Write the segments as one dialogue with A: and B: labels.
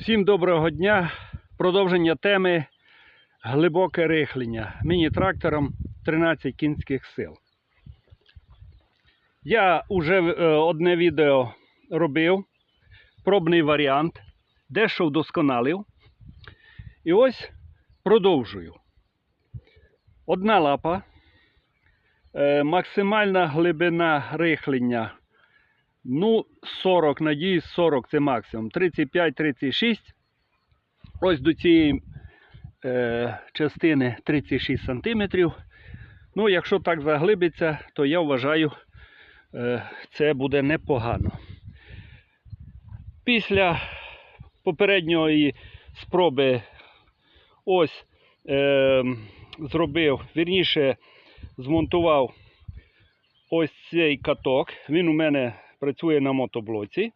A: Всім доброго дня. Продовження теми глибоке рихлення міні-трактором 13 кінських сил. Я вже е, одне відео робив, пробний варіант, дещо вдосконалив. І ось продовжую. Одна лапа, е, максимальна глибина рихлення Ну, 40, надіюсь, 40 це максимум. 35-36. Ось до цієї е, частини 36 см. Ну, якщо так заглибиться, то я вважаю, е, це буде непогано. Після попередньої спроби ось е, зробив, вірніше, змонтував ось цей каток. Він у мене працює на мотоблоці,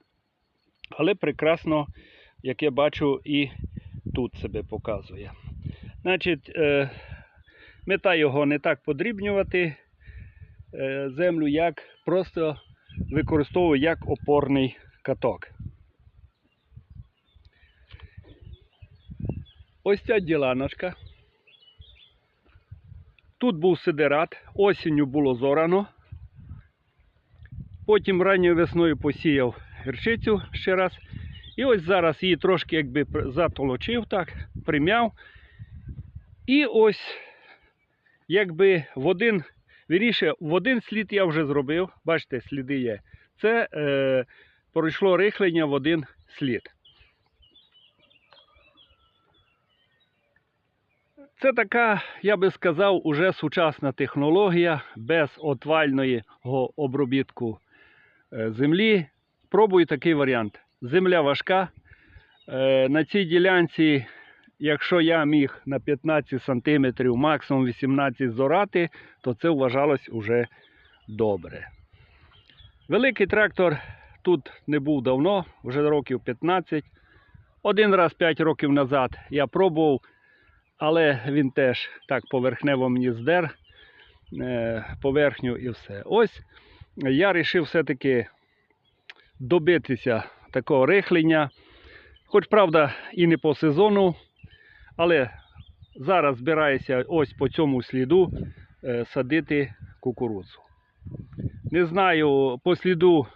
A: але прекрасно, як я бачу, і тут себе показує. Значить, е, мета його не так подрібнювати е, землю, як просто використовую як опорний каток. Ось ця діляночка. Тут був сидерат, осінню було зорано. Потім ранньою весною посіяв гірчицю ще раз. І ось зараз її трошки якби затолочив так, примяв. І ось якби в один, вірніше, в один слід я вже зробив. Бачите, сліди є. Це е, пройшло рихлення в один слід. Це така, я би сказав, уже сучасна технологія без отвального обробітку землі. Пробую такий варіант. Земля важка. Е, На цій ділянці, якщо я міг на 15 см, максимум 18 зорати, то це вважалось уже добре. Великий трактор тут не був давно, вже років 15. Один раз 5 років назад я пробував, але він теж так поверхнево мені здер е, поверхню і все. Ось я вирішив все-таки добитися такого рихлення. Хоч правда і не по сезону, але зараз збираюся ось по цьому сліду е, садити кукурудзу. Не знаю, по сліду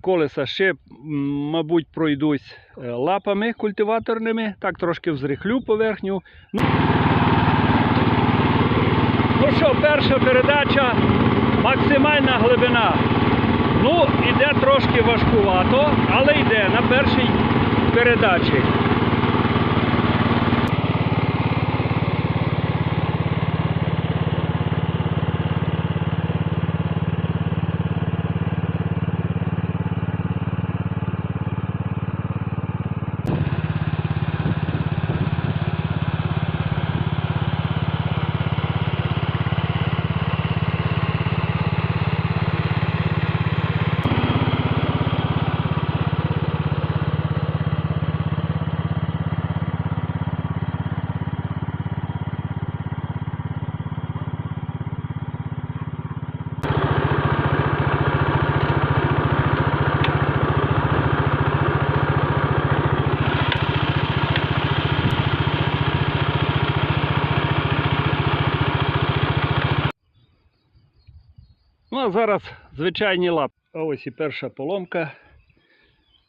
A: колеса ще, мабуть, пройдусь е, лапами культиваторними, так трошки взрихлю поверхню. Ну, ну що, перша передача максимальна глибина. Ну, іде трошки важкувато, але йде на першій передачі. Ну, а зараз звичайні лапи. Ось і перша поломка.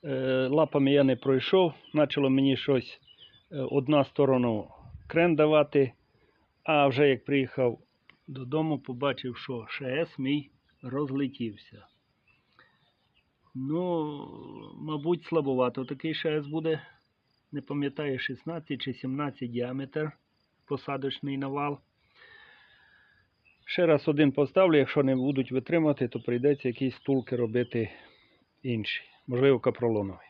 A: Е, Лапами я не пройшов. Почало мені щось е, одна сторона крен давати. А вже як приїхав додому, побачив, що ШС мій розлетівся. Ну, мабуть, слабовато такий ШС буде. Не пам'ятаю, 16 чи 17 діаметр посадочний навал. Ще раз один поставлю, якщо не будуть витримати, то прийдеться якісь стулки робити інші, можливо, капролонові.